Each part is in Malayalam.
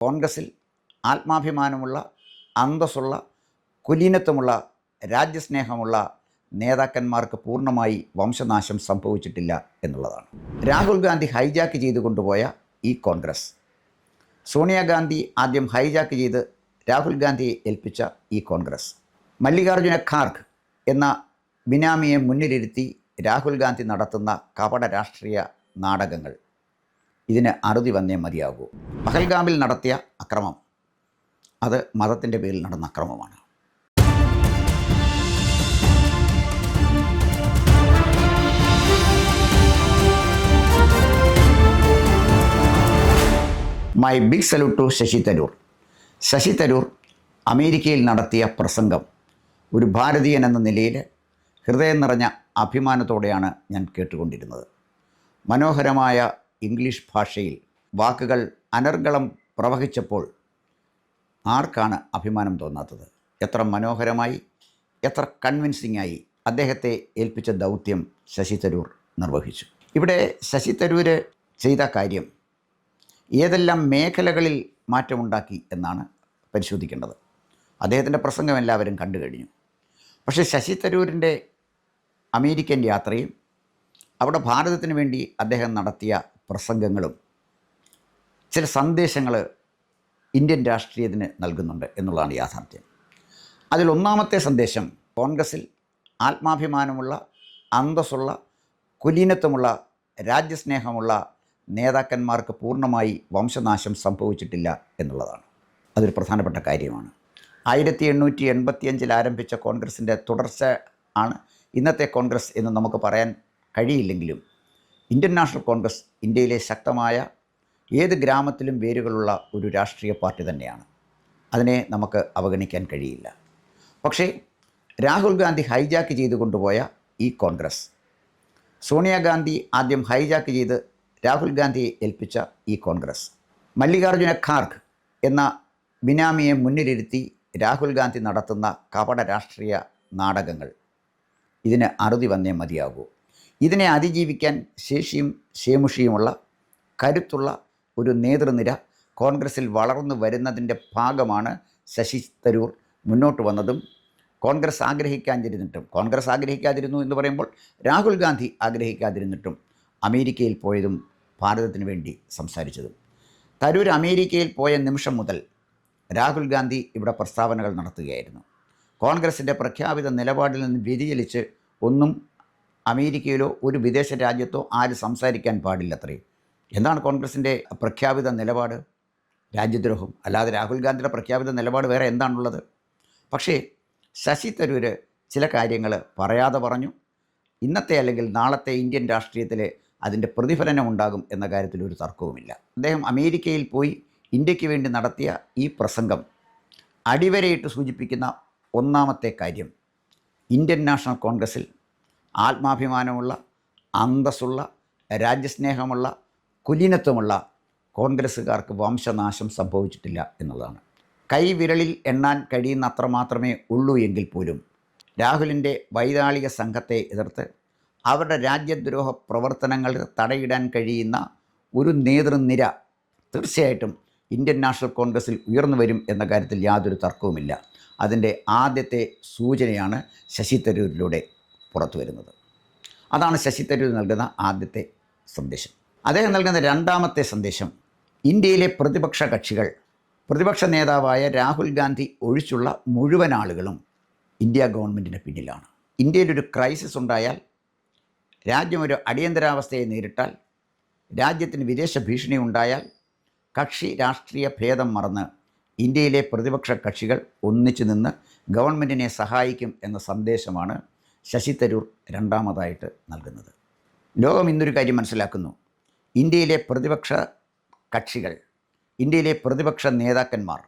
കോൺഗ്രസിൽ ആത്മാഭിമാനമുള്ള അന്തസ്സുള്ള കുലീനത്വമുള്ള രാജ്യസ്നേഹമുള്ള നേതാക്കന്മാർക്ക് പൂർണമായി വംശനാശം സംഭവിച്ചിട്ടില്ല എന്നുള്ളതാണ്. രാഹുൽ ഗാന്ധി ഹൈജാക്ക് ചെയ്തു കൊണ്ടുപോയ ഈ കോൺഗ്രസ്. സോണിയാഗാന്ധി ആദ്യം ഹൈജാക്ക് ചെയ്ത് രാഹുൽ ഗാന്ധിയെ ഏൽപ്പിച്ച ഈ കോൺഗ്രസ്. മല്ലികാർജുന ഖാർഗ് എന്ന ബിനാമിയെ മുന്നിലിരുത്തി രാഹുൽ ഗാന്ധി നടത്തുന്ന കപട രാഷ്ട്രീയ നാടകങ്ങൾ ഇതിന് അറുതി വന്നേ മതിയാകൂ. പഹൽഗാമിൽ നടത്തിയ അക്രമം അത് മതത്തിന്റെ പേരിൽ നടന്ന അക്രമമാണ്. My big salute to Shashi Tharoor. Shashi Tharoor അമേരിക്കയിൽ നടത്തിയ പ്രസംഗം ഒരു ഭാരതീയൻ എന്ന നിലയിൽ ഹൃദയം നിറഞ്ഞ അഭിമാനത്തോടെയാണ് ഞാൻ കേട്ടുകൊണ്ടിരുന്നത്. മനോഹരമായ ഇംഗ്ലീഷ് ഭാഷയിൽ വാക്കുകൾ അനർഗളം പ്രവഹിച്ചപ്പോൾ ആർക്കാണ് അഭിമാനം തോന്നാത്തത്? എത്ര മനോഹരമായി എത്ര കൺവിൻസിംഗ് ആയി അദ്ദേഹത്തെ ഏൽപ്പിച്ച ദൗത്യം ശശി തരൂർ നിർവഹിച്ചു. ഇവിടെ ശശി തരൂർ ചെയ്ത കാര്യം ഏതെല്ലാം മേഖലകളിൽ മാറ്റമുണ്ടാക്കി എന്നാണ് പരിശോധിക്കേണ്ടത്. അദ്ദേഹത്തിന്റെ പ്രസംഗം എല്ലാവരും കണ്ടു കഴിഞ്ഞു. പക്ഷേ ശശി തരൂരിന്റെ അമേരിക്കൻ യാത്രയും അവിടെ ഭാരതത്തിന് വേണ്ടി അദ്ദേഹം നടത്തിയ പ്രസംഗങ്ങളും ചില സന്ദേശങ്ങൾ ഇന്ത്യൻ രാഷ്ട്രീയത്തിന് നൽകുന്നുണ്ട് എന്നുള്ളതാണ് യാഥാർത്ഥ്യം. അതിലൊന്നാമത്തെ സന്ദേശം കോൺഗ്രസിൽ ആത്മാഭിമാനമുള്ള അന്തസ്സുള്ള കുലീനത്വമുള്ള രാജ്യസ്നേഹമുള്ള നേതാക്കന്മാർക്ക് പൂർണമായി വംശനാശം സംഭവിച്ചിട്ടില്ല എന്നുള്ളതാണ്. അതൊരു പ്രധാനപ്പെട്ട കാര്യമാണ്. ആയിരത്തി എണ്ണൂറ്റി എൺപത്തിയഞ്ചിൽ ആരംഭിച്ച കോൺഗ്രസിന്റെ തുടർച്ച ആണ് ഇന്നത്തെ കോൺഗ്രസ് എന്ന് നമുക്ക് പറയാൻ കഴിയില്ലെങ്കിലും ഇന്ത്യൻ നാഷണൽ കോൺഗ്രസ് ഇന്ത്യയിലെ ശക്തമായ ഏത് ഗ്രാമത്തിലും വേരുകളുള്ള ഒരു രാഷ്ട്രീയ പാർട്ടി തന്നെയാണ്. അതിനെ നമുക്ക് അവഗണിക്കാൻ കഴിയില്ല. പക്ഷേ രാഹുൽ ഗാന്ധി ഹൈജാക്ക് ചെയ്തു കൊണ്ടുപോയ ഈ കോൺഗ്രസ് സോണിയാഗാന്ധി ആദ്യം ഹൈജാക്ക് ചെയ്ത് രാഹുൽ ഗാന്ധിയെ ഏൽപ്പിച്ച ഈ കോൺഗ്രസ് മല്ലികാർജുന ഖാർഗ് എന്ന ബിനാമിയെ മുന്നിലിരുത്തി രാഹുൽ ഗാന്ധി നടത്തുന്ന കപട രാഷ്ട്രീയ നാടകങ്ങൾ ഇതിന് അറുതി വന്നേ മതിയാകൂ. ഇതിനെ അതിജീവിക്കാൻ ശേഷിയും ശേമുഷിയുമുള്ള കരുത്തുള്ള ഒരു നേതൃനിര കോൺഗ്രസിൽ വളർന്നു വരുന്നതിന്റെ ഭാഗമാണ് ശശി തരൂർ മുന്നോട്ട് വന്നതും കോൺഗ്രസ് ആഗ്രഹിക്കാതിരുന്നിട്ടും. കോൺഗ്രസ് ആഗ്രഹിക്കാതിരുന്നു എന്ന് പറയുമ്പോൾ രാഹുൽ ഗാന്ധി ആഗ്രഹിക്കാതിരുന്നിട്ടും അമേരിക്കയിൽ പോയതും ഭാരതത്തിന് വേണ്ടി സംസാരിച്ചതും. തരൂർ അമേരിക്കയിൽ പോയ നിമിഷം മുതൽ രാഹുൽ ഗാന്ധി ഇവിടെ പ്രസ്താവനകൾ നടത്തുകയായിരുന്നു. കോൺഗ്രസിന്റെ പ്രഖ്യാപിത നിലപാടിൽ നിന്ന് വ്യതിചലിച്ച് ഒന്നും അമേരിക്കയിലോ ഒരു വിദേശ രാജ്യത്തോ ആര് സംസാരിക്കാൻ പാടില്ല പാടില്ലത്രേ. എന്താണ് കോൺഗ്രസിന്റെ പ്രഖ്യാപിത നിലപാട്? രാജ്യദ്രോഹം. അല്ലാതെ രാഹുൽ ഗാന്ധിയുടെ പ്രഖ്യാപിത നിലപാട് വേറെ എന്താണുള്ളത്? പക്ഷേ ശശി തരൂർ ചില കാര്യങ്ങൾ പറയാതെ പറഞ്ഞു. ഇന്നത്തെ അല്ലെങ്കിൽ നാളത്തെ ഇന്ത്യൻ രാഷ്ട്രീയത്തിൽ അതിന്റെ പ്രതിഫലനം ഉണ്ടാകും എന്ന കാര്യത്തിൽ ഒരു തർക്കവുമില്ല. അദ്ദേഹം അമേരിക്കയിൽ പോയി ഇന്ത്യയ്ക്ക് വേണ്ടി നടത്തിയ ഈ പ്രസംഗം അടിവരയിട്ട് സൂചിപ്പിക്കുന്ന ഒന്നാമത്തെ കാര്യം. ഇന്ത്യൻ നാഷണൽ കോൺഗ്രസിൽ ആത്മാഭിമാനമുള്ള അന്തസ്സുള്ള രാജ്യസ്നേഹമുള്ള കുലീനത്വമുള്ള കോൺഗ്രസ്സുകാർക്ക് വംശനാശം സംഭവിച്ചിട്ടില്ല എന്നതാണ്. കൈവിരലിൽ എണ്ണാൻ കഴിയുന്നത്ര മാത്രമേ ഉള്ളൂ എങ്കിൽ പോലും രാഹുലിന്റെ വൈതാളിക സംഘത്തെ എതിർത്ത് അവരുടെ രാജ്യദ്രോഹ പ്രവർത്തനങ്ങൾ തടയിടാൻ കഴിയുന്ന ഒരു നേതൃനിര തീർച്ചയായിട്ടും ഇന്ത്യൻ നാഷണൽ കോൺഗ്രസ്സിൽ ഉയർന്നു വരും എന്ന കാര്യത്തിൽ യാതൊരു തർക്കവുമില്ല. അതിന്റെ ആദ്യത്തെ സൂചനയാണ് ശശി തരൂരിലൂടെ. പുറത്തു വരുന്നത്. അതാണ് ശശി തരൂർ നൽകുന്ന ആദ്യത്തെ സന്ദേശം. അദ്ദേഹം നൽകുന്ന രണ്ടാമത്തെ സന്ദേശം ഇന്ത്യയിലെ പ്രതിപക്ഷ കക്ഷികൾ പ്രതിപക്ഷ നേതാവായ രാഹുൽ ഗാന്ധി ഒഴിച്ചുള്ള മുഴുവൻ ആളുകളും ഇന്ത്യ ഗവൺമെന്റിന് പിന്നിലാണ്. ഇന്ത്യയിലൊരു ക്രൈസിസ് ഉണ്ടായാൽ രാജ്യം ഒരു അടിയന്തരാവസ്ഥയെ നേരിട്ടാൽ രാജ്യത്തിന് വിദേശ ഭീഷണി ഉണ്ടായാൽ കക്ഷി രാഷ്ട്രീയ ഭേദം മറന്ന് ഇന്ത്യയിലെ പ്രതിപക്ഷ കക്ഷികൾ ഒന്നിച്ചു നിന്ന് ഗവൺമെന്റിനെ സഹായിക്കും എന്ന സന്ദേശമാണ് ശശി തരൂർ രണ്ടാമതായിട്ട് നൽകുന്നത്. ലോകം ഇന്നൊരു കാര്യം മനസ്സിലാക്കുന്നു. ഇന്ത്യയിലെ പ്രതിപക്ഷ കക്ഷികൾ ഇന്ത്യയിലെ പ്രതിപക്ഷ നേതാക്കന്മാർ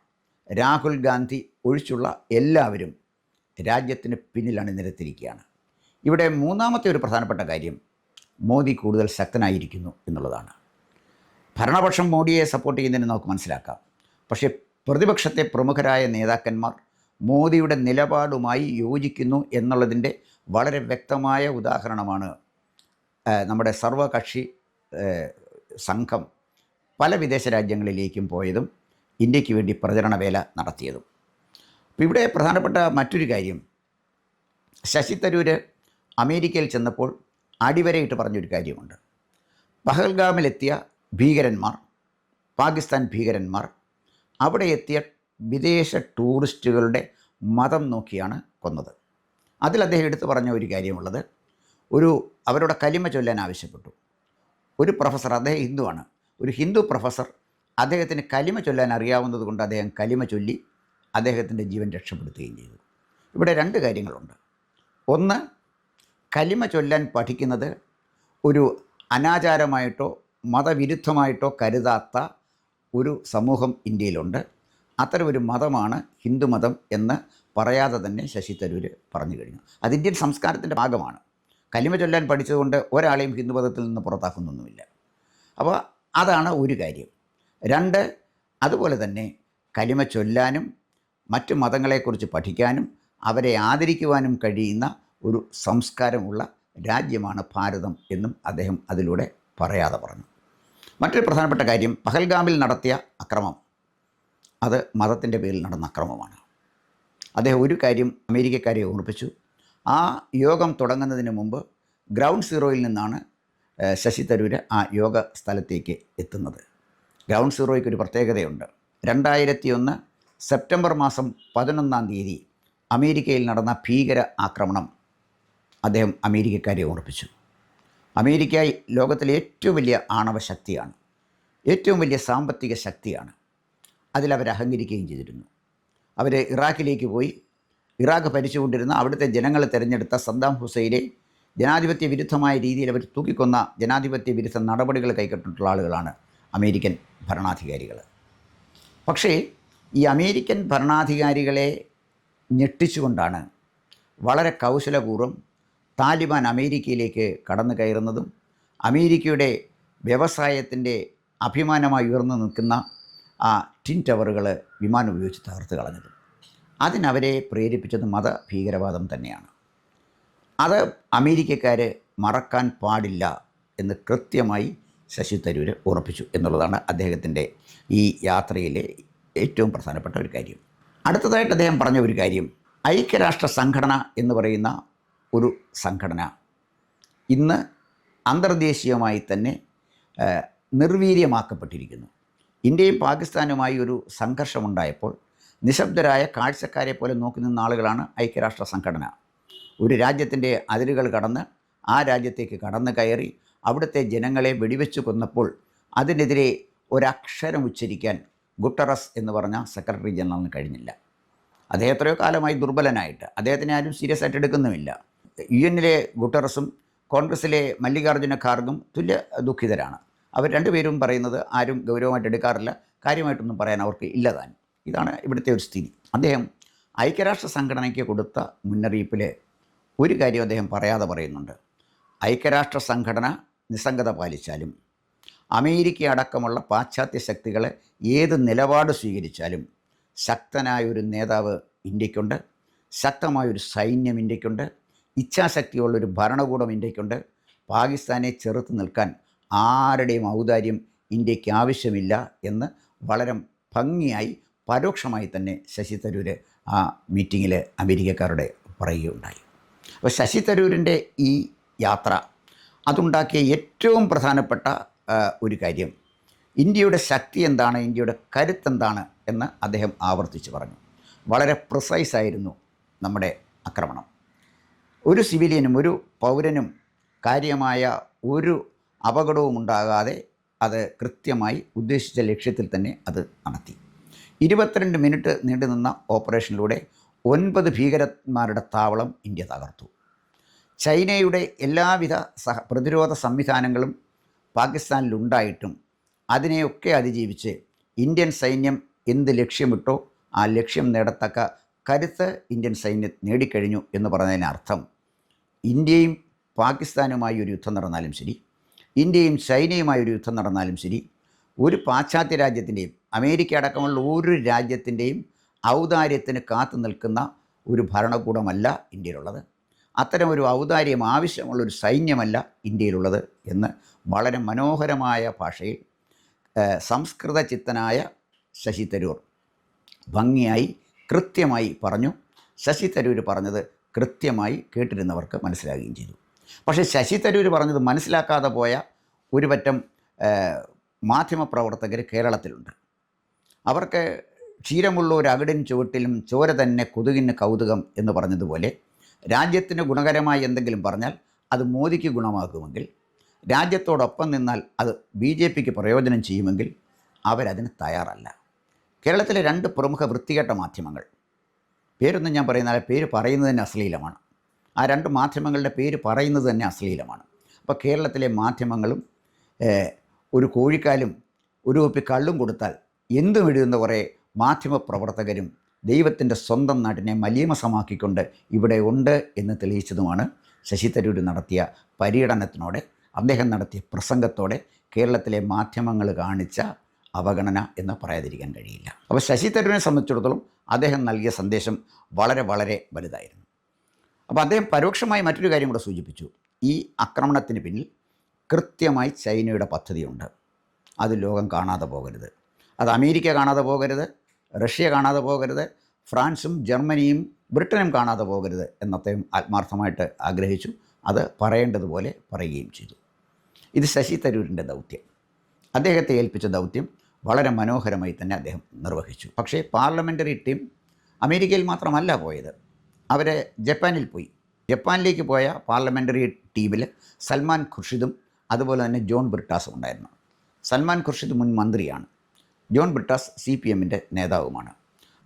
രാഹുൽ ഗാന്ധി ഒഴിച്ചുള്ള എല്ലാവരും രാജ്യത്തിന് പിന്നിലാണ് അണിനിരത്തിരിക്കുകയാണ് ഇവിടെ മൂന്നാമത്തെ ഒരു പ്രധാനപ്പെട്ട കാര്യം മോദി കൂടുതൽ ശക്തനായിരിക്കുന്നു എന്നുള്ളതാണ്. ഭരണപക്ഷം മോഡിയെ സപ്പോർട്ട് ചെയ്യുന്നതിന് നമുക്ക് മനസ്സിലാക്കാം. പക്ഷേ പ്രതിപക്ഷത്തെ പ്രമുഖരായ നേതാക്കന്മാർ മോദിയുടെ നിലപാടുമായി യോജിക്കുന്നു എന്നുള്ളതിന്റെ വളരെ വ്യക്തമായ ഉദാഹരണമാണ് നമ്മുടെ സർവകക്ഷി സംഘം പല വിദേശ രാജ്യങ്ങളിലേക്കും പോയതും ഇന്ത്യയ്ക്ക് വേണ്ടി പ്രചരണ വേല നടത്തിയതും. അപ്പോൾ ഇവിടെ പ്രധാനപ്പെട്ട മറ്റൊരു കാര്യം ശശി തരൂർ അമേരിക്കയിൽ ചെന്നപ്പോൾ അടിവരയിട്ട് പറഞ്ഞൊരു കാര്യമുണ്ട്. പഹൽഗാമിലെത്തിയ ഭീകരന്മാർ പാകിസ്ഥാൻ ഭീകരന്മാർ അവിടെ എത്തിയ വിദേശ ടൂറിസ്റ്റുകളുടെ മതം നോക്കിയാണ് കൊന്നത്. അതിൽ അദ്ദേഹം എടുത്തു പറഞ്ഞ ഒരു കാര്യമുള്ളത്. ഒരു അവരുടെ കലിമ ചൊല്ലാൻ ആവശ്യപ്പെട്ടു. ഒരു പ്രൊഫസർ അദ്ദേഹം ഹിന്ദുവാണ്. ഒരു ഹിന്ദു പ്രൊഫസർ അദ്ദേഹത്തിന് കലിമ ചൊല്ലാൻ അറിയാവുന്നത് കൊണ്ട് അദ്ദേഹം കലിമ ചൊല്ലി അദ്ദേഹത്തിന്റെ ജീവൻ രക്ഷപ്പെടുത്തുകയും ചെയ്തു. ഇവിടെ രണ്ട് കാര്യങ്ങളുണ്ട്. ഒന്ന് കലിമ ചൊല്ലാൻ പഠിക്കുന്നത് ഒരു അനാചാരമായിട്ടോ മതവിരുദ്ധമായിട്ടോ കരുതാത്ത ഒരു സമൂഹം ഇന്ത്യയിലുണ്ട്. അത്തരമൊരു മതമാണ് ഹിന്ദുമതം എന്ന് പറയാതെ തന്നെ ശശി തരൂർ പറഞ്ഞു കഴിഞ്ഞു. അത് ഇന്ത്യൻ സംസ്കാരത്തിന്റെ ഭാഗമാണ്. കലിമ ചൊല്ലാൻ പഠിച്ചതുകൊണ്ട് ഒരാളെയും ഹിന്ദുമതത്തിൽ നിന്ന് പുറത്താക്കുന്നൊന്നുമില്ല. അപ്പോൾ അതാണ് ഒരു കാര്യം. രണ്ട് അതുപോലെ തന്നെ കലിമ ചൊല്ലാനും മറ്റു മതങ്ങളെക്കുറിച്ച് പഠിക്കാനും അവരെ ആദരിക്കുവാനും കഴിയുന്ന ഒരു സംസ്കാരമുള്ള രാജ്യമാണ് ഭാരതം എന്നും അദ്ദേഹം അതിലൂടെ പറയാതെ പറഞ്ഞു. മറ്റൊരു പ്രധാനപ്പെട്ട കാര്യം പഹൽഗാമിൽ നടത്തിയ അക്രമം. അത് മതത്തിന്റെ പേരിൽ നടന്ന അക്രമമാണ്. അദ്ദേഹം ഒരു കാര്യം അമേരിക്കക്കാരെ ഓർപ്പിച്ചു. ആ യോഗം തുടങ്ങുന്നതിന് മുമ്പ് ഗ്രൗണ്ട് സീറോയിൽ നിന്നാണ് ശശി തരൂർ ആ യോഗ സ്ഥലത്തേക്ക് എത്തുന്നത്. ഗ്രൗണ്ട് സീറോയ്ക്ക് ഒരു പ്രത്യേകതയുണ്ട്. രണ്ടായിരത്തി ഒന്ന് സെപ്റ്റംബർ മാസം പതിനൊന്നാം തീയതി അമേരിക്കയിൽ നടന്ന ഭീകര ആക്രമണം അദ്ദേഹം അമേരിക്കക്കാരെ ഓർപ്പിച്ചു. അമേരിക്ക ലോകത്തിലെ ഏറ്റവും വലിയ ആണവ ശക്തിയാണ് ഏറ്റവും വലിയ സാമ്പത്തിക ശക്തിയാണ്. അതിലവർ അഹങ്കരിക്കുകയും ചെയ്തിരുന്നു. അവർ ഇറാഖിലേക്ക് പോയി. ഇറാഖ് ഭരിച്ചുകൊണ്ടിരുന്ന അവിടുത്തെ ജനങ്ങളെ തിരഞ്ഞെടുത്ത സദ്ദാം ഹുസൈനെ ജനാധിപത്യ വിരുദ്ധമായ രീതിയിൽ അവർ തൂക്കിക്കൊന്ന ജനാധിപത്യ വിരുദ്ധ നടപടികൾ കൈക്കൊണ്ടിട്ടുള്ള ആളുകളാണ് അമേരിക്കൻ ഭരണാധികാരികൾ. പക്ഷേ ഈ അമേരിക്കൻ ഭരണാധികാരികളെ ഞെട്ടിച്ചുകൊണ്ടാണ് വളരെ കൗശലപൂർവം താലിബാൻ അമേരിക്കയിലേക്ക് കടന്നു കയറുന്നതും അമേരിക്കയുടെ വ്യവസായത്തിന്റെ അഭിമാനമായി ഉയർന്നു നിൽക്കുന്ന ആ ടിൻ ടവറുകൾ വിമാനം ഉപയോഗിച്ച് തകർത്ത് കളഞ്ഞതും. അതിനവരെ പ്രേരിപ്പിച്ചത് മത ഭീകരവാദം തന്നെയാണ്. അത് അമേരിക്കക്കാർ മറക്കാൻ പാടില്ല എന്ന് കൃത്യമായി ശശി തരൂർ ഉറപ്പിച്ചു എന്നുള്ളതാണ് അദ്ദേഹത്തിന്റെ ഈ യാത്രയിലെ ഏറ്റവും പ്രധാനപ്പെട്ട ഒരു കാര്യം. അടുത്തതായിട്ട് അദ്ദേഹം പറഞ്ഞ ഒരു കാര്യം ഐക്യരാഷ്ട്ര സംഘടന എന്ന് പറയുന്ന ഒരു സംഘടന ഇന്ന് അന്തർദേശീയമായി തന്നെ നിർവീര്യമാക്കപ്പെട്ടിരിക്കുന്നു. ഇന്ത്യയും പാകിസ്ഥാനുമായി ഒരു സംഘർഷമുണ്ടായപ്പോൾ നിശബ്ദരായ കാഴ്ചക്കാരെ പോലെ നോക്കി നിന്ന ആളുകളാണ് ഐക്യരാഷ്ട്ര സംഘടന. ഒരു രാജ്യത്തിന്റെ അതിരുകൾ കടന്ന് ആ രാജ്യത്തേക്ക് കടന്നു കയറി അവിടുത്തെ ജനങ്ങളെ വെടിവെച്ചു കൊന്നപ്പോൾ അതിനെതിരെ ഒരക്ഷരം ഉച്ചരിക്കാൻ ഗുട്ടറസ് എന്ന് പറഞ്ഞ സെക്രട്ടറി ജനറലിന് കഴിഞ്ഞില്ല. അദ്ദേഹം എത്രയോ കാലമായി ദുർബലനായിട്ട്. അദ്ദേഹത്തിനെ ആരും സീരിയസ് ആയിട്ട് എടുക്കുന്നുമില്ല. യു എന്നിലെ ഗുട്ടറസും കോൺഗ്രസിലെ മല്ലികാർജുന ഖാർഗും തുല്യ ദുഃഖിതരാണ്. അവർ രണ്ടുപേരും പറയുന്നത് ആരും ഗൗരവമായിട്ട് എടുക്കാറില്ല. കാര്യമായിട്ടൊന്നും പറയാൻ അവർക്ക് ഇല്ലതാൻ ഇതാണ് ഇവിടുത്തെ ഒരു സ്ഥിതി. അദ്ദേഹം ഐക്യരാഷ്ട്ര സംഘടനയ്ക്ക് കൊടുത്ത മുന്നറിയിപ്പിൽ ഒരു കാര്യം അദ്ദേഹം പറയാതെ പറയുന്നുണ്ട്. ഐക്യരാഷ്ട്ര സംഘടന നിസ്സംഗത പാലിച്ചാലും അമേരിക്ക അടക്കമുള്ള പാശ്ചാത്യ ശക്തികളെ ഏത് നിലപാട് സ്വീകരിച്ചാലും ശക്തനായ ഒരു നേതാവ് ഇന്ത്യക്കുണ്ട് ശക്തമായൊരു സൈന്യം ഇന്ത്യക്കുണ്ട് ഇച്ഛാശക്തിയുള്ളൊരു ഭരണകൂടം ഇന്ത്യക്കുണ്ട്. പാകിസ്ഥാനെ ചെറുത്ത് നിൽക്കാൻ ആരുടെയും ഔദാര്യം ഇന്ത്യയ്ക്ക് ആവശ്യമില്ല എന്ന് വളരെ ഭംഗിയായി പരോക്ഷമായി തന്നെ ശശി തരൂർ ആ മീറ്റിങ്ങിൽ അമേരിക്കക്കാരുടെ പറയുകയുണ്ടായി അപ്പോൾ ശശി തരൂരിന്റെ ഈ യാത്ര അതുണ്ടാക്കിയ ഏറ്റവും പ്രധാനപ്പെട്ട ഒരു കാര്യം ഇന്ത്യയുടെ ശക്തി എന്താണ് ഇന്ത്യയുടെ കരുത്തെന്താണ് എന്ന് അദ്ദേഹം ആവർത്തിച്ച് പറഞ്ഞു. വളരെ പ്രിസൈസ് ആയിരുന്നു നമ്മുടെ ആക്രമണം. ഒരു സിവിലിയനും ഒരു പൗരനും കാര്യമായ ഒരു അപകടവും ഉണ്ടാകാതെ അത് കൃത്യമായി ഉദ്ദേശിച്ച ലക്ഷ്യത്തിൽ തന്നെ അത് നടത്തി. ഇരുപത്തിരണ്ട് മിനിറ്റ് നീണ്ടുനിന്ന ഓപ്പറേഷനിലൂടെ ഒൻപത് ഭീകരന്മാരുടെ താവളം ഇന്ത്യ തകർത്തു. ചൈനയുടെ എല്ലാവിധ സഹ പ്രതിരോധ സംവിധാനങ്ങളും പാകിസ്ഥാനിലുണ്ടായിട്ടും അതിനെയൊക്കെ അതിജീവിച്ച് ഇന്ത്യൻ സൈന്യം എന്ത് ലക്ഷ്യമിട്ടോ ആ ലക്ഷ്യം നേടത്തക്ക കരുത്ത് ഇന്ത്യൻ സൈന്യം നേടിക്കഴിഞ്ഞു എന്ന് പറഞ്ഞതിനർത്ഥം ഇന്ത്യയും പാകിസ്ഥാനുമായി ഒരു യുദ്ധം നടന്നാലും ശരി ഇന്ത്യയും ചൈനയുമായി ഒരു യുദ്ധം നടന്നാലും ശരി ഒരു പാശ്ചാത്യ രാജ്യത്തിന്റെയും അമേരിക്ക അടക്കമുള്ള ഒരു രാജ്യത്തിന്റെയും ഔദാര്യത്തിന് കാത്തു നിൽക്കുന്ന ഒരു ഭരണകൂടമല്ല ഇന്ത്യയിലുള്ളത്. അത്തരം ഒരു ഔദാര്യം ആവശ്യമുള്ളൊരു സൈന്യമല്ല ഇന്ത്യയിലുള്ളത് എന്ന് വളരെ മനോഹരമായ ഭാഷയിൽ സംസ്കൃത ചിത്തനായ ശശി തരൂർ ഭംഗിയായി കൃത്യമായി പറഞ്ഞു. ശശി തരൂർ പറഞ്ഞത് കൃത്യമായി കേട്ടിരുന്നവർക്ക് മനസ്സിലാകുകയും ചെയ്തു. പക്ഷേ ശശി തരൂർ പറഞ്ഞത് മനസ്സിലാക്കാതെ പോയ ഒരു പറ്റം മാധ്യമപ്രവർത്തകർ കേരളത്തിലുണ്ട്. അവർക്ക് ക്ഷീരമുള്ള ഒരു അകിടിൻ ചുവട്ടിലും ചോര തന്നെ കൊതുകിന് കൗതുകം എന്ന് പറഞ്ഞതുപോലെ രാജ്യത്തിന് ഗുണകരമായി എന്തെങ്കിലും പറഞ്ഞാൽ അത് മോദിക്ക് ഗുണമാകുമെങ്കിൽ രാജ്യത്തോടൊപ്പം നിന്നാൽ അത് ബി ജെ പിക്ക് പ്രയോജനം ചെയ്യുമെങ്കിൽ അവരതിന് തയ്യാറല്ല. കേരളത്തിലെ രണ്ട് പ്രമുഖ വൃത്തികെട്ട മാധ്യമങ്ങൾ പേരൊന്നും ഞാൻ പറയുന്ന പേര് പറയുന്നത് തന്നെ അശ്ലീലമാണ്. ആ രണ്ട് മാധ്യമങ്ങളുടെ പേര് പറയുന്നത് തന്നെ അശ്ലീലമാണ്. അപ്പോൾ കേരളത്തിലെ മാധ്യമങ്ങളും ഒരു കോഴിക്കാലും ഒരു കുപ്പി കള്ളും കൊടുത്താൽ എന്തു എഴുതുന്ന കുറേ മാധ്യമപ്രവർത്തകരും ദൈവത്തിന്റെ സ്വന്തം നാട്ടിനെ മലീമസമാക്കിക്കൊണ്ട് ഇവിടെ ഉണ്ട് എന്ന് തെളിയിച്ചതുമാണ് ശശി തരൂർ നടത്തിയ പര്യടനത്തിനോടെ അദ്ദേഹം നടത്തിയ പ്രസംഗത്തോടെ കേരളത്തിലെ മാധ്യമങ്ങൾ കാണിച്ച അവഗണന എന്ന് പറയാതിരിക്കാൻ കഴിയില്ല. അപ്പോൾ ശശി തരൂരിനെ സംബന്ധിച്ചിടത്തോളം അദ്ദേഹം നൽകിയ സന്ദേശം വളരെ വളരെ വലുതായിരുന്നു. അപ്പോൾ അദ്ദേഹം പരോക്ഷമായി മറ്റൊരു കാര്യം കൂടെ സൂചിപ്പിച്ചു. ഈ ആക്രമണത്തിന് പിന്നിൽ കൃത്യമായി ചൈനയുടെ പദ്ധതിയുണ്ട്. അത് ലോകം കാണാതെ പോകരുത്. അത് അമേരിക്ക കാണാതെ പോകരുത്. റഷ്യ കാണാതെ പോകരുത്. ഫ്രാൻസും ജർമ്മനിയും ബ്രിട്ടനും കാണാതെ പോകരുത് എന്നത്തെയും ആത്മാർത്ഥമായിട്ട് ആഗ്രഹിച്ചു. അത് പറയേണ്ടതുപോലെ പറയുകയും ചെയ്തു. ഇത് ശശി തരൂരിന്റെ ദൗത്യം. അദ്ദേഹത്തെ ഏൽപ്പിച്ച ദൗത്യം വളരെ മനോഹരമായി തന്നെ അദ്ദേഹം നിർവഹിച്ചു. പക്ഷേ പാർലമെന്ററി ടീം അമേരിക്കയിൽ മാത്രമല്ല പോയത്. അവരെ ജപ്പാനിൽ പോയി. ജപ്പാനിലേക്ക് പോയ പാർലമെന്ററി ടീമിൽ സൽമാൻ ഖുർഷിദും അതുപോലെ തന്നെ ജോൺ ബ്രിട്ടാസും ഉണ്ടായിരുന്നു. സൽമാൻ ഖുർഷിദ് മുൻ മന്ത്രിയാണ്. ജോൺ ബ്രിട്ടാസ് സി പി എമ്മിന്റെ നേതാവുമാണ്.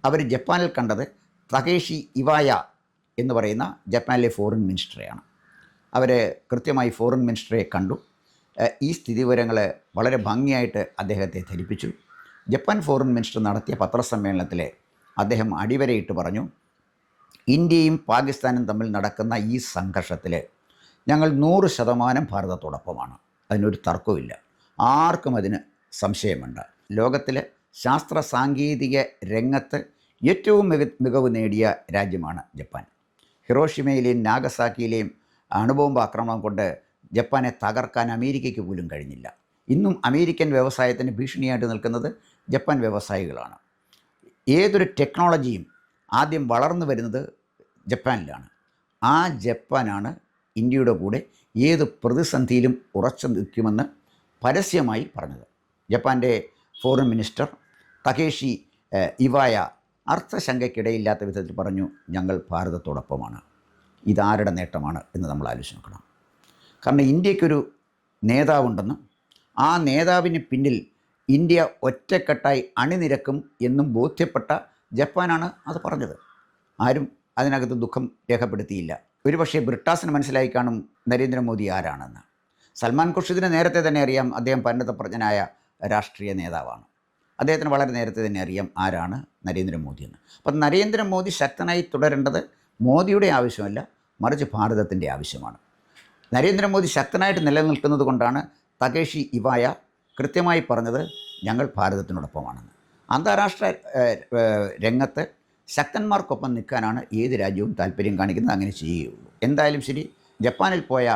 അവർ ജപ്പാനിൽ കണ്ടത് തകേഷി ഇവായ എന്ന് പറയുന്ന ജപ്പാനിലെ ഫോറിൻ മിനിസ്റ്ററെയാണ്. അവർ കൃത്യമായി ഫോറിൻ മിനിസ്റ്ററെ കണ്ടു. ഈ സ്ഥിതിവിവരങ്ങൾ വളരെ ഭംഗിയായിട്ട് അദ്ദേഹത്തെ ധരിപ്പിച്ചു. ജപ്പാൻ ഫോറിൻ മിനിസ്റ്റർ നടത്തിയ പത്രസമ്മേളനത്തിൽ അദ്ദേഹം അടിവരയിട്ട് പറഞ്ഞു ഇന്ത്യയും പാകിസ്ഥാനും തമ്മിൽ നടക്കുന്ന ഈ സംഘർഷത്തിൽ ഞങ്ങൾ നൂറ് ശതമാനം ഭാരതത്തോടൊപ്പമാണ്. അതിനൊരു തർക്കമില്ല ആർക്കും അതിന് സംശയമുണ്ട്. ലോകത്തിലെ ശാസ്ത്ര സാങ്കേതിക രംഗത്ത് ഏറ്റവും മിക മികവ് നേടിയ രാജ്യമാണ് ജപ്പാൻ. ഹിറോഷിമയിലെയും നാഗസാക്കിയിലെയും അണുബോംബ് ആക്രമണം കൊണ്ട് ജപ്പാനെ തകർക്കാൻ അമേരിക്കയ്ക്ക് പോലും കഴിഞ്ഞില്ല. ഇന്നും അമേരിക്കൻ വ്യവസായത്തിന് ഭീഷണിയായിട്ട് നിൽക്കുന്നത് ജപ്പാൻ വ്യവസായികളാണ്. ഏതൊരു ടെക്നോളജിയും ആദ്യം വളർന്നു വരുന്നത് ജപ്പാനിലാണ്. ആ ജപ്പാനാണ് ഇന്ത്യയുടെ കൂടെ ഏത് പ്രതിസന്ധിയിലും ഉറച്ചു നിൽക്കുമെന്ന് പരസ്യമായി പറഞ്ഞത്. ജപ്പാന്റെ ഫോറിൻ മിനിസ്റ്റർ തകേഷി ഇവായ അർത്ഥശങ്കയ്ക്കിടയില്ലാത്ത വിധത്തിൽ പറഞ്ഞു ഞങ്ങൾ ഭാരതത്തോടൊപ്പമാണ്. ഇതാരുടെ നേട്ടമാണ്? എന്ന് നമ്മൾ ആലോചിച്ച് നോക്കണം. കാരണം ഇന്ത്യക്കൊരു നേതാവുണ്ടെന്നും ആ നേതാവിന് പിന്നിൽ ഇന്ത്യ ഒറ്റക്കെട്ടായി അണിനിരക്കും എന്നും ബോധ്യപ്പെട്ട ജപ്പാനാണ് അത് പറഞ്ഞത്. ആരും അതിനകത്ത് ദുഃഖം രേഖപ്പെടുത്തിയില്ല. ഒരുപക്ഷെ ബ്രിട്ടാസിന് മനസ്സിലായി കാണും നരേന്ദ്രമോദി ആരാണെന്ന്. സൽമാൻ ഖുർഷിദിനെ നേരത്തെ തന്നെ അറിയാം അദ്ദേഹം പരിണതപ്രജ്ഞനായ രാഷ്ട്രീയ നേതാവാണ്. അദ്ദേഹത്തിന് വളരെ നേരത്തെ തന്നെ അറിയാം ആരാണ് നരേന്ദ്രമോദി എന്ന്. അപ്പം നരേന്ദ്രമോദി ശക്തനായി തുടരേണ്ടത് മോദിയുടെ ആവശ്യമല്ല മറിച്ച് ഭാരതത്തിന്റെ ആവശ്യമാണ്. നരേന്ദ്രമോദി ശക്തനായിട്ട് നിലനിൽക്കുന്നത് കൊണ്ടാണ് തകേഷി ഇവായ കൃത്യമായി പറഞ്ഞത് ഞങ്ങൾ ഭാരതത്തിനോടൊപ്പമാണെന്ന്. അന്താരാഷ്ട്ര രംഗത്ത് ശക്തന്മാർക്കൊപ്പം നിൽക്കാനാണ് ഏത് രാജ്യവും താല്പര്യം കാണിക്കുന്നത്. അങ്ങനെ ചെയ്യുകയുള്ളൂ. എന്തായാലും ശരി ജപ്പാനിൽ പോയ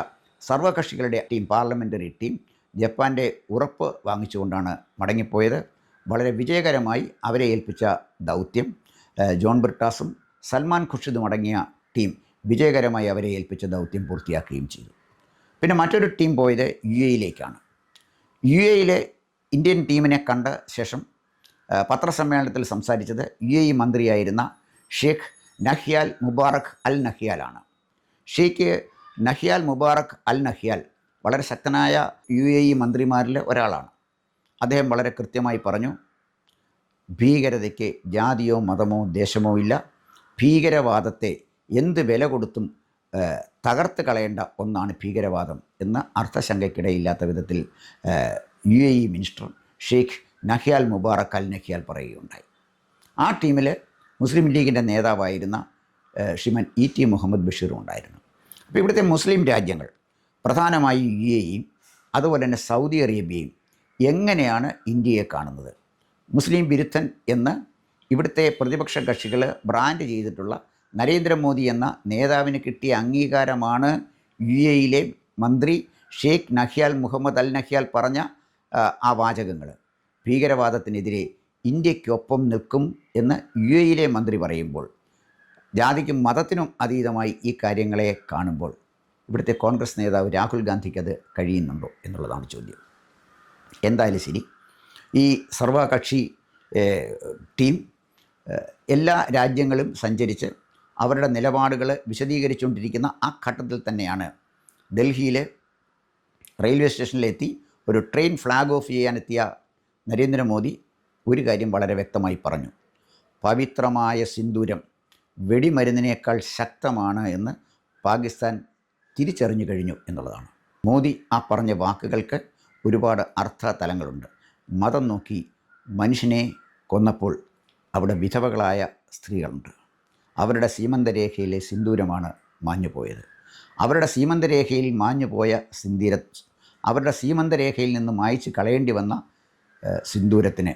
സർവകക്ഷികളുടെ ടീം പാർലമെന്ററി ടീം ജപ്പാന്റെ ഉറപ്പ് വാങ്ങിച്ചുകൊണ്ടാണ് മടങ്ങിപ്പോയത്. വളരെ വിജയകരമായി അവരെ ഏൽപ്പിച്ച ദൗത്യം ജോൺ ബ്രിട്ടാസും സൽമാൻ ഖുർഷിദും അടങ്ങിയ ടീം വിജയകരമായി അവരെ ഏൽപ്പിച്ച ദൗത്യം പൂർത്തിയാക്കുകയും ചെയ്തു. പിന്നെ മറ്റൊരു ടീം പോയത് യു എയിലേക്കാണ് യു എയിലെ ഇന്ത്യൻ ടീമിനെ കണ്ട ശേഷം പത്രസമ്മേളനത്തിൽ സംസാരിച്ചത് യു എ ഇ മന്ത്രിയായിരുന്ന ഷെയ്ഖ് നഹ്യാൽ മുബാറക് അൽ നഹ്യാലാണ്. ഷെയ്ഖ് നഹ്യാൽ മുബാറക് അൽ നഹ്യാൽ വളരെ ശക്തനായ യു എ ഇ മന്ത്രിമാരിൽ ഒരാളാണ്. അദ്ദേഹം വളരെ കൃത്യമായി പറഞ്ഞു ഭീകരതയ്ക്ക് ജാതിയോ മതമോ ദേശമോ ഇല്ല. ഭീകരവാദത്തെ എന്ത് വില കൊടുത്തും തകർത്ത് കളയേണ്ട ഒന്നാണ് ഭീകരവാദം എന്ന് അർത്ഥശങ്കയ്ക്കിടയില്ലാത്ത വിധത്തിൽ U A E minister Sheikh Nahyan Mubarak Al Nahyan പറയുകയുണ്ടായി. ആ ടീമിൽ മുസ്ലിം ലീഗിന്റെ നേതാവായിരുന്ന ഷിമൻ ഇ ടി മുഹമ്മദ് ബഷീറും ഉണ്ടായിരുന്നു. അപ്പോൾ ഇവിടുത്തെ മുസ്ലിം രാജ്യങ്ങൾ പ്രധാനമായി യു എ ഇയും അതുപോലെ തന്നെ സൗദി അറേബ്യയും എങ്ങനെയാണ് ഇന്ത്യയെ കാണുന്നത്? മുസ്ലിം വിരുദ്ധൻ എന്ന് ഇവിടുത്തെ പ്രതിപക്ഷ കക്ഷികൾ ബ്രാൻഡ് ചെയ്തിട്ടുള്ള നരേന്ദ്രമോദി എന്ന നേതാവിന് കിട്ടിയ അംഗീകാരമാണ് യു എയിലെ മന്ത്രി ഷെയ്ഖ് നഹ്യാൽ മുഹമ്മദ് അൽ നഹ്യാൽ പറഞ്ഞ ആ വാചകങ്ങൾ ഭീകരവാദത്തിനെതിരെ ഇന്ത്യക്കൊപ്പം നിൽക്കും എന്ന് യു എയിലെ മന്ത്രി പറയുമ്പോൾ ജാതിക്കും മതത്തിനും അതീതമായി ഈ കാര്യങ്ങളെ കാണുമ്പോൾ ഇവിടുത്തെ കോൺഗ്രസ് നേതാവ് രാഹുൽ ഗാന്ധിക്ക് അത് കഴിയുന്നുണ്ടോ എന്നുള്ളതാണ് ചോദ്യം. എന്തായാലും ശരി ഈ സർവകക്ഷി ടീം എല്ലാ രാജ്യങ്ങളും സഞ്ചരിച്ച് അവരുടെ നിലപാടുകൾ വിശദീകരിച്ചുകൊണ്ടിരിക്കുന്ന ആ ഘട്ടത്തിൽ തന്നെയാണ് ഡൽഹിയിലെ റെയിൽവേ സ്റ്റേഷനിലെത്തി ഒരു ട്രെയിൻ ഫ്ലാഗ് ഓഫ് ചെയ്യാനെത്തിയ നരേന്ദ്രമോദി ഒരു കാര്യം വളരെ വ്യക്തമായി പറഞ്ഞു. പവിത്രമായ സിന്ദൂരം വെടിമരുന്നിനേക്കാൾ ശക്തമാണ് എന്ന് പാകിസ്ഥാൻ തിരിച്ചറിഞ്ഞു കഴിഞ്ഞു എന്നുള്ളതാണ്. മോദി ആ പറഞ്ഞ വാക്കുകൾക്ക് ഒരുപാട് അർത്ഥ തലങ്ങളുണ്ട് മതം നോക്കി മനുഷ്യനെ കൊന്നപ്പോൾ അവിടെ വിധവകളായ സ്ത്രീകളുണ്ട്. അവരുടെ സീമന്തരേഖയിലെ സിന്ദൂരമാണ് മാഞ്ഞുപോയത്. അവരുടെ സീമന്തരേഖയിൽ മാഞ്ഞുപോയ സിന്ദീര അവരുടെ സീമന്തരേഖയിൽ നിന്ന് മായ്ച്ച് കളയേണ്ടി വന്ന സിന്ദൂരത്തിന്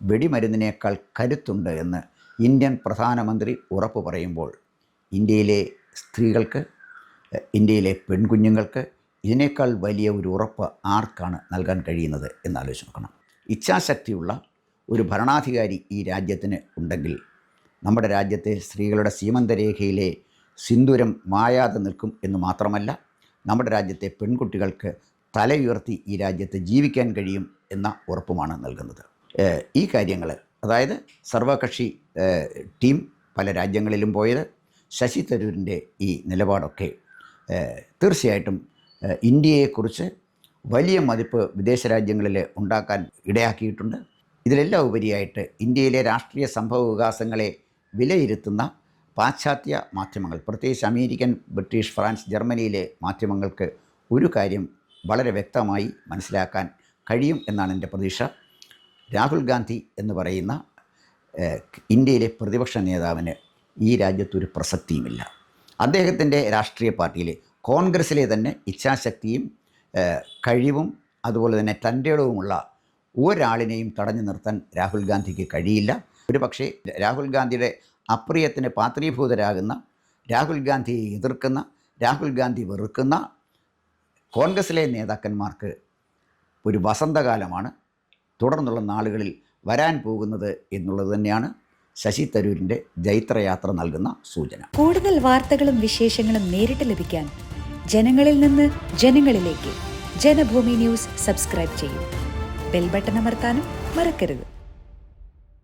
വെടിമരുന്നിനേക്കാൾ കരുത്തുണ്ട് എന്ന് ഇന്ത്യൻ പ്രധാനമന്ത്രി ഉറപ്പ് പറയുമ്പോൾ ഇന്ത്യയിലെ സ്ത്രീകൾക്ക് ഇന്ത്യയിലെ പെൺകുഞ്ഞുങ്ങൾക്ക് ഇതിനേക്കാൾ വലിയ ഒരു ഉറപ്പ് ആർക്കാണ് നൽകാൻ കഴിയുന്നത് എന്നാലോചിച്ച് നോക്കണം. ഇച്ഛാശക്തിയുള്ള ഒരു ഭരണാധികാരി ഈ രാജ്യത്തിന് ഉണ്ടെങ്കിൽ നമ്മുടെ രാജ്യത്തെ സ്ത്രീകളുടെ സീമന്തരേഖയിലെ സിന്ദൂരം മായാതെ നിൽക്കും എന്ന് മാത്രമല്ല നമ്മുടെ രാജ്യത്തെ പെൺകുട്ടികൾക്ക് തലയുയർത്തി ഈ രാജ്യത്ത് ജീവിക്കാൻ കഴിയും എന്ന ഉറപ്പുമാണ് നൽകുന്നത്. ഈ കാര്യങ്ങൾ അതായത് സർവകക്ഷി ടീം പല രാജ്യങ്ങളിലും പോയത് ശശി തരൂരിന്റെ ഈ നിലപാടൊക്കെ തീർച്ചയായിട്ടും ഇന്ത്യയെക്കുറിച്ച് വലിയ മതിപ്പ് വിദേശ രാജ്യങ്ങളിൽ ഉണ്ടാക്കാൻ ഇടയാക്കിയിട്ടുണ്ട്. ഇതിലെല്ലാം ഉപരിയായിട്ട് ഇന്ത്യയിലെ രാഷ്ട്രീയ സംഭവ വികാസങ്ങളെ വിലയിരുത്തുന്ന പാശ്ചാത്യ മാധ്യമങ്ങൾ പ്രത്യേകിച്ച് അമേരിക്കൻ ബ്രിട്ടീഷ് ഫ്രാൻസ് ജർമ്മനിയിലെ മാധ്യമങ്ങൾക്ക് ഒരു കാര്യം വളരെ വ്യക്തമായി മനസ്സിലാക്കാൻ കഴിയും എന്നാണ് എന്റെ പ്രതീക്ഷ. രാഹുൽ ഗാന്ധി എന്ന് പറയുന്ന ഇന്ത്യയിലെ പ്രതിപക്ഷ നേതാവിന് ഈ രാജ്യത്തൊരു പ്രസക്തിയുമില്ല. അദ്ദേഹത്തിന്റെ രാഷ്ട്രീയ പാർട്ടിയിൽ കോൺഗ്രസ്സിലെ തന്നെ ഇച്ഛാശക്തിയും കഴിവും അതുപോലെ തന്നെ തന്റെടവുമുള്ള ഒരാളിനെയും തടഞ്ഞു നിർത്താൻ രാഹുൽ ഗാന്ധിക്ക് കഴിയില്ല. ഒരു പക്ഷേ രാഹുൽ ഗാന്ധിയുടെ അപ്രിയത്തിന് പാത്രീഭൂതരാകുന്ന രാഹുൽ ഗാന്ധിയെ എതിർക്കുന്ന രാഹുൽ ഗാന്ധി വെറുക്കുന്ന കോൺഗ്രസ്സിലെ നേതാക്കന്മാർക്ക് ഒരു വസന്തകാലമാണ്. തുടർന്നുള്ള നാളുകളിൽ വരാൻ പോകുന്നത് എന്നുള്ളത് തന്നെയാണ് ശശി തരൂരിന്റെ ജൈത്രയാത്ര നൽകുന്ന സൂചന. കൂടുതൽ വാർത്തകളും വിശേഷങ്ങളും നേരിട്ട് ലഭിക്കാൻ ജനങ്ങളിൽ നിന്ന് ജനങ്ങളിലേക്ക് ജനഭൂമി ന്യൂസ് സബ്സ്ക്രൈബ് ചെയ്യും. ബെൽബട്ടൺ അമർത്താനും മറക്കരുത്.